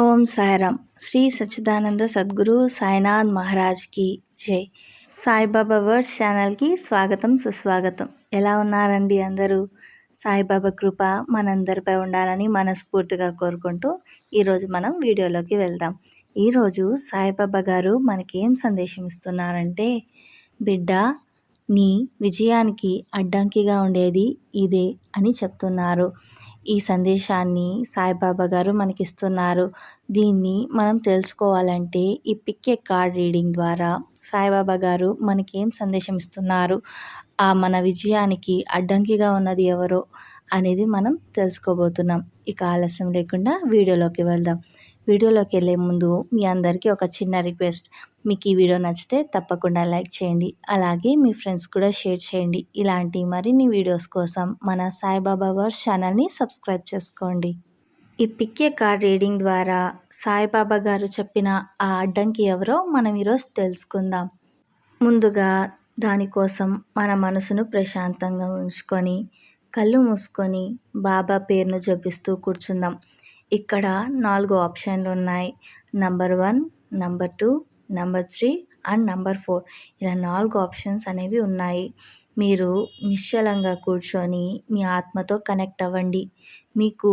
ఓం సాయిరామ్. శ్రీ సచ్చిదానంద సద్గురు సాయినాథ్ మహారాజ్కి జై. సాయిబాబా వర్డ్స్ ఛానల్కి స్వాగతం సుస్వాగతం. ఎలా ఉన్నారండి అందరూ? సాయిబాబా కృప మనందరిపై ఉండాలని మనస్ఫూర్తిగా కోరుకుంటూ ఈరోజు మనం వీడియోలోకి వెళ్దాం. ఈరోజు సాయిబాబా గారు మనకేం సందేశం ఇస్తున్నారంటే బిడ్డ నీ విజయానికి అడ్డంకిగా ఉండేది ఇదే అని చెప్తున్నారు. ఈ సందేశాన్ని సాయిబాబా గారు మనకిస్తున్నారు. దీన్ని మనం తెలుసుకోవాలంటే ఈ పిక్కే కార్డ్ రీడింగ్ ద్వారా సాయిబాబా గారు మనకేం సందేశం ఇస్తున్నారు? ఆ మన విజయానికి అడ్డంకిగా ఉన్నది ఎవరో అనేది మనం తెలుసుకోబోతున్నాం. ఇక ఆలస్యం లేకుండా వీడియోలోకి వెళ్దాం. వీడియోలోకి వెళ్ళే ముందు మీ అందరికీ ఒక చిన్న రిక్వెస్ట్. మీకు ఈ వీడియో నచ్చితే తప్పకుండా లైక్ చేయండి. అలాగే మీ ఫ్రెండ్స్ కూడా షేర్ చేయండి. ఇలాంటి మరిన్ని వీడియోస్ కోసం మన సాయిబాబా వర్స్ ఛానల్ని సబ్స్క్రైబ్ చేసుకోండి. ఈ పిక్కే కార్డ్ రీడింగ్ ద్వారా సాయిబాబా గారు చెప్పిన ఆ అడ్డంకి ఎవరో మనం ఈరోజు తెలుసుకుందాం. ముందుగా దానికోసం మన మనసును ప్రశాంతంగా ఉంచుకొని కళ్ళు మూసుకొని బాబా పేరును జపిస్తూ కూర్చుందాం. ఇక్కడ నాలుగు ఆప్షన్లు ఉన్నాయి. Number one number two number three and number four. ఇలా నాలుగు ఆప్షన్స్ అనేవి ఉన్నాయి. మీరు నిశ్చలంగా కూర్చొని మీ ఆత్మతో కనెక్ట్ అవ్వండి. మీకు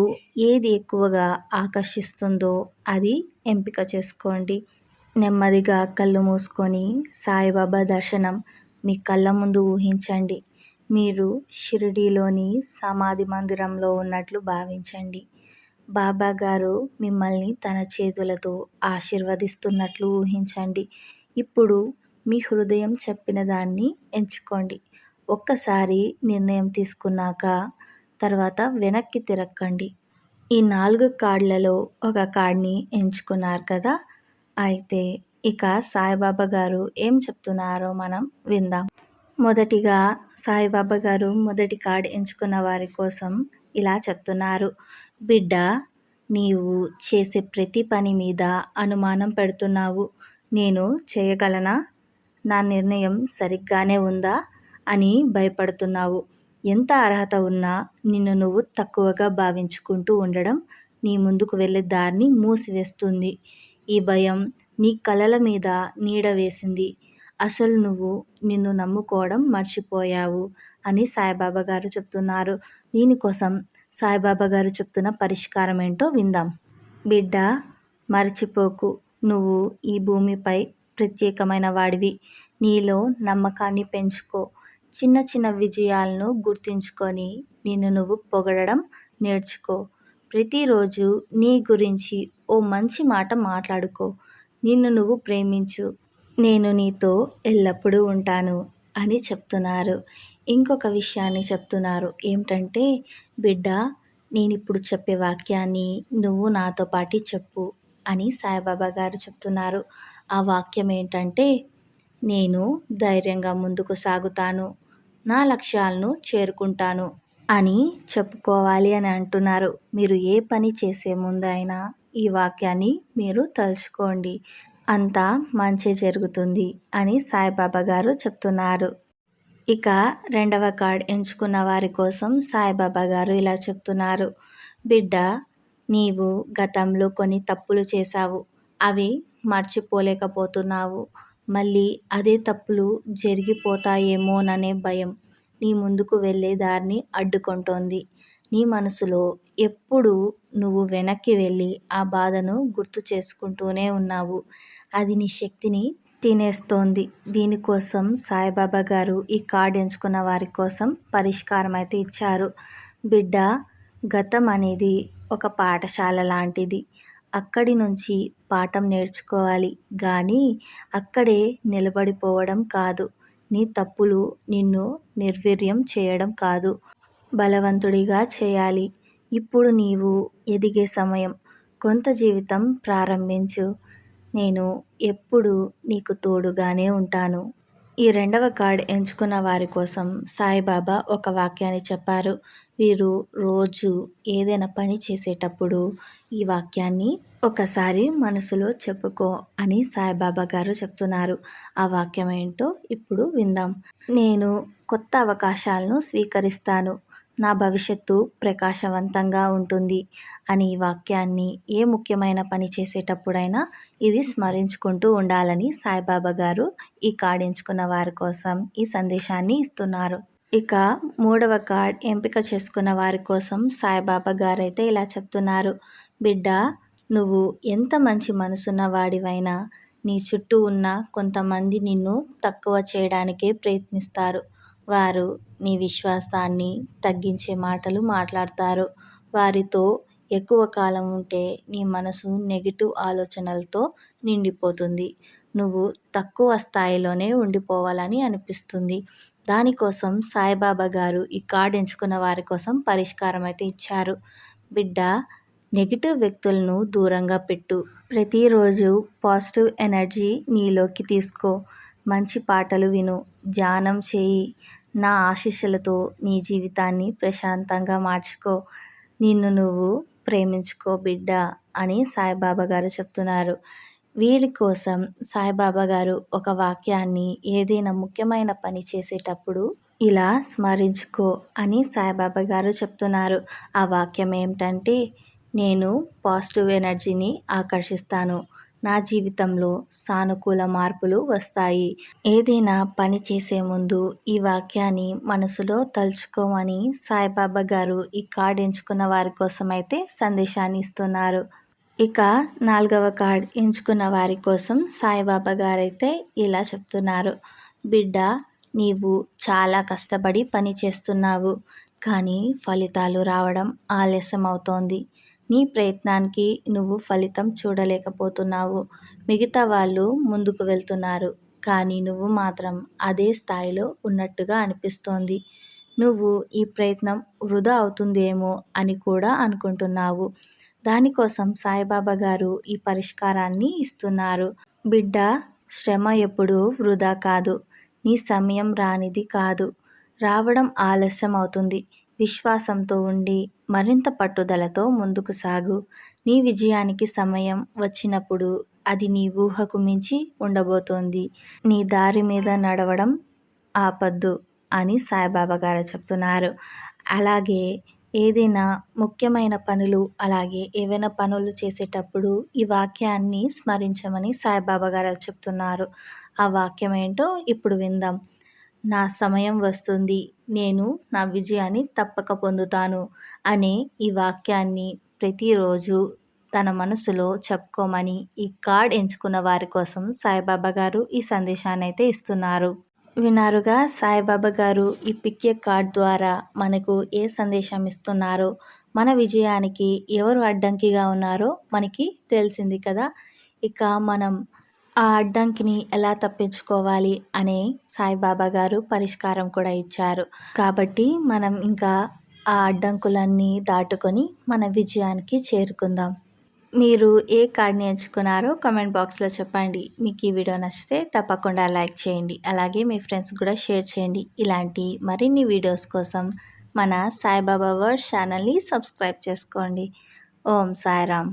ఏది ఎక్కువగా ఆకర్షిస్తుందో అది ఎంపిక చేసుకోండి. నెమ్మదిగా కళ్ళు మూసుకొని సాయిబాబా దర్శనం మీ కళ్ళ ముందు ఊహించండి. మీరు షిరిడీలోని సమాధి మందిరంలో ఉన్నట్లు భావించండి. బాబా గారు మిమ్మల్ని తన చేతులతో ఆశీర్వదిస్తున్నట్లు ఊహించండి. ఇప్పుడు మీ హృదయం చెప్పిన దాన్ని ఎంచుకోండి. ఒక్కసారి నిర్ణయం తీసుకున్నాక తర్వాత వెనక్కి తిరక్కండి. ఈ నాలుగు కార్డులలో ఒక కార్డ్ని ఎంచుకున్నారు కదా? అయితే ఇక సాయిబాబా గారు ఏం చెప్తున్నారో మనం విందాం. మొదటిగా సాయిబాబా గారు మొదటి కార్డ్ ఎంచుకున్న వారి కోసం ఇలా చెప్తున్నారు. బిడ్డ నీవు చేసే ప్రతి పని మీద అనుమానం పెడుతున్నావు. నేను చేయగలనా? నా నిర్ణయం సరిగ్గానే ఉందా? అని భయపడుతున్నావు. ఎంత అర్హత ఉన్నా నిన్ను నువ్వు తక్కువగా భావించుకుంటూ ఉండడం నీ ముందుకు వెళ్ళే దారిని మూసివేస్తుంది. ఈ భయం నీ కలల మీద నీడ వేసింది. అసలు నువ్వు నిన్ను నమ్ముకోవడం మర్చిపోయావు. అని సాయిబాబా గారు చెప్తున్నారు. దీనికోసం సాయిబాబా గారు చెప్తున్న పరిష్కారం ఏంటో విందాం. బిడ్డ మర్చిపోకు. నువ్వు ఈ భూమిపై ప్రత్యేకమైన వాడివి. నీలో నమ్మకాన్ని పెంచుకో. చిన్న చిన్న విజయాలను గుర్తుంచుకొని నిన్ను నువ్వు పొగడడం నేర్చుకో. ప్రతిరోజు నీ గురించి ఓ మంచి మాట మాట్లాడుకో. నిన్ను నువ్వు ప్రేమించు. నేను నీతో ఎల్లప్పుడూ ఉంటాను అని చెప్తున్నారు. ఇంకొక విషయాన్ని చెప్తున్నారు. ఏమిటంటే బిడ్డ నేను ఇప్పుడు చెప్పే వాక్యాన్ని నువ్వు నాతో పాటు చెప్పు అని సాయిబాబా గారు చెప్తున్నారు. ఆ వాక్యం ఏంటంటే నేను ధైర్యంగా ముందుకు సాగుతాను. నా లక్ష్యాలను చేరుకుంటాను అని చెప్పుకోవాలి అని అంటున్నారు. మీరు ఏ పని చేసే ముందు అయినా ఈ వాక్యాన్ని మీరు తలుచుకోండి. అంతా మంచి జరుగుతుంది అని సాయిబాబా గారు చెప్తున్నారు. ఇక రెండవ కార్డ్ ఎంచుకున్న వారి కోసం సాయిబాబా గారు ఇలా చెప్తున్నారు. బిడ్డ నీవు గతంలో కొన్ని తప్పులు చేశావు. అవి మర్చిపోలేకపోతున్నావు. మళ్ళీ అదే తప్పులు జరిగిపోతాయేమోననే భయం. నీ ముందుకు వెళ్ళే దారిని అడ్డుకుంటోంది. నీ మనసులో ఎప్పుడు నువ్వు వెనక్కి వెళ్ళి ఆ బాధను గుర్తు చేసుకుంటూనే ఉన్నావు. అది నీ శక్తిని తినేస్తోంది. దీనికోసం సాయిబాబా గారు ఈ కార్డు ఎంచుకున్న వారి కోసం పరిష్కారం అయితే ఇచ్చారు. బిడ్డ గతం అనేది ఒక పాఠశాల లాంటిది. అక్కడి నుంచి పాఠం నేర్చుకోవాలి. కానీ అక్కడే నిలబడిపోవడం కాదు. నీ తప్పులు నిన్ను నిర్వీర్యం చేయడం కాదు. బలవంతుడిగా చేయాలి. ఇప్పుడు నీవు ఎదిగే సమయం. కొంత జీవితం ప్రారంభించు. నేను ఎప్పుడూ నీకు తోడుగానే ఉంటాను. ఈ రెండవ కార్డ్ ఎంచుకున్న వారి కోసం సాయిబాబా ఒక వాక్యాన్ని చెప్పారు. వీరు రోజు ఏదైనా పని చేసేటప్పుడు ఈ వాక్యాన్ని ఒకసారి మనసులో చెప్పుకో అని సాయిబాబా గారు చెప్తున్నారు. ఆ వాక్యం ఏంటో ఇప్పుడు విందాం. నేను కొత్త అవకాశాలను స్వీకరిస్తాను. నా భవిష్యత్తు ప్రకాశవంతంగా ఉంటుంది అని వాక్యాన్ని ఏ ముఖ్యమైన పని చేసేటప్పుడైనా ఇది స్మరించుకుంటూ ఉండాలని సాయిబాబా గారు ఈ కార్డ్ ఎంచుకున్న వారి కోసం ఈ సందేశాన్ని ఇస్తున్నారు. ఇక మూడవ కార్డ్ ఎంపిక చేసుకున్న వారి కోసం సాయిబాబా గారు అయితే ఇలా చెప్తున్నారు. బిడ్డ నువ్వు ఎంత మంచి మనసున్న వాడివైనా నీ చుట్టూ ఉన్న కొంతమంది నిన్ను తక్కువ చేయడానికే ప్రయత్నిస్తారు. వారు నీ విశ్వాసాన్ని తగ్గించే మాటలు మాట్లాడతారు. వారితో ఎక్కువ కాలం ఉంటే నీ మనసు నెగిటివ్ ఆలోచనలతో నిండిపోతుంది. నువ్వు తక్కువ స్థాయిలోనే ఉండిపోవాలని అనిపిస్తుంది. దానికోసం సాయిబాబా గారు ఈ కార్డ్ ఎంచుకున్న వారి కోసం పరిష్కారం అయితే ఇచ్చారు. బిడ్డ నెగిటివ్ వ్యక్తులను దూరంగా పెట్టు. ప్రతిరోజు పాజిటివ్ ఎనర్జీ నీలోకి తీసుకో. మంచి పాటలు విను ధ్యానం చేయి. నా ఆశీస్సులతో నీ జీవితాన్ని ప్రశాంతంగా మార్చుకో. నిన్ను నువ్వు ప్రేమించుకో బిడ్డ అని సాయిబాబా గారు చెప్తున్నారు. వీరి కోసం సాయిబాబా గారు ఒక వాక్యాన్ని ఏదైనా ముఖ్యమైన పని చేసేటప్పుడు ఇలా స్మరించుకో అని సాయిబాబా గారు చెప్తున్నారు. ఆ వాక్యం ఏమిటంటే నేను పాజిటివ్ ఎనర్జీని ఆకర్షిస్తాను. నా జీవితంలో సానుకూల మార్పులు వస్తాయి. ఏదైనా పని చేసే ముందు ఈ వాక్యాన్ని మనసులో తలుచుకోమని సాయిబాబా గారు ఈ కార్డ్ ఎంచుకున్న వారి కోసం అయితే సందేశాన్ని ఇస్తున్నారు. ఇక నాలుగవ కార్డ్ ఎంచుకున్న వారి కోసం సాయిబాబా గారైతే ఇలా చెప్తున్నారు. బిడ్డ నీవు చాలా కష్టపడి పని చేస్తున్నావు. కానీ ఫలితాలు రావడం ఆలస్యం అవుతోంది నీ ప్రయత్నానికి నువ్వు ఫలితం చూడలేకపోతున్నావు. మిగతా వాళ్ళు ముందుకు వెళ్తున్నారు. కానీ నువ్వు మాత్రం అదే స్థాయిలో ఉన్నట్టుగా అనిపిస్తోంది. నువ్వు ఈ ప్రయత్నం వృధా అవుతుందేమో అని కూడా అనుకుంటున్నావు. దానికోసం సాయిబాబా గారు ఈ పరిష్కారాన్ని ఇస్తున్నారు. బిడ్డ శ్రమ ఎప్పుడూ వృధా కాదు. నీ సమయం రానిది కాదు. రావడం ఆలస్యం అవుతుంది విశ్వాసంతో ఉండి మరింత పట్టుదలతో ముందుకు సాగు. నీ విజయానికి సమయం వచ్చినప్పుడు అది నీ ఊహకు మించి ఉండబోతోంది. నీ దారి మీద నడవడం ఆపద్దు అని సాయిబాబా గారు చెప్తున్నారు. అలాగే ఏదైనా ముఖ్యమైన పనులు అలాగే ఏవైనా పనులు చేసేటప్పుడు ఈ వాక్యాన్ని స్మరించమని సాయిబాబా గారు చెప్తున్నారు. ఆ వాక్యం ఏంటో ఇప్పుడు విందాం. నా సమయం వస్తుంది నేను నా విజయాన్ని తప్పక పొందుతాను అనే ఈ వాక్యాన్ని ప్రతిరోజు తన మనసులో చెప్పుకోమని ఈ కార్డ్ ఎంచుకున్న వారి కోసం సాయిబాబా గారు ఈ సందేశాన్ని అయితే ఇస్తున్నారు. వినారుగా సాయిబాబా గారు ఈ పిక్య కార్డ్ ద్వారా మనకు ఏ సందేశం ఇస్తున్నారో మన విజయానికి ఎవరు అడ్డంకిగా ఉన్నారో మనకి తెలిసింది కదా. ఇక మనం ఆ అడ్డంకిని ఎలా తప్పించుకోవాలి అనే సాయిబాబా గారు పరిష్కారం కూడా ఇచ్చారు. కాబట్టి మనం ఇంకా ఆ అడ్డంకులన్నీ దాటుకొని మన విజయానికి చేరుకుందాం. మీరు ఏ కార్డ్ని ఎంచుకున్నారో కామెంట్ బాక్స్లో చెప్పండి. మీకు ఈ వీడియో నచ్చితే తప్పకుండా లైక్ చేయండి. అలాగే మీ ఫ్రెండ్స్ కూడా షేర్ చేయండి. ఇలాంటి మరిన్ని వీడియోస్ కోసం మన సాయిబాబా వర్డ్ ఛానల్ని సబ్స్క్రైబ్ చేసుకోండి. ఓం సాయిరామ్.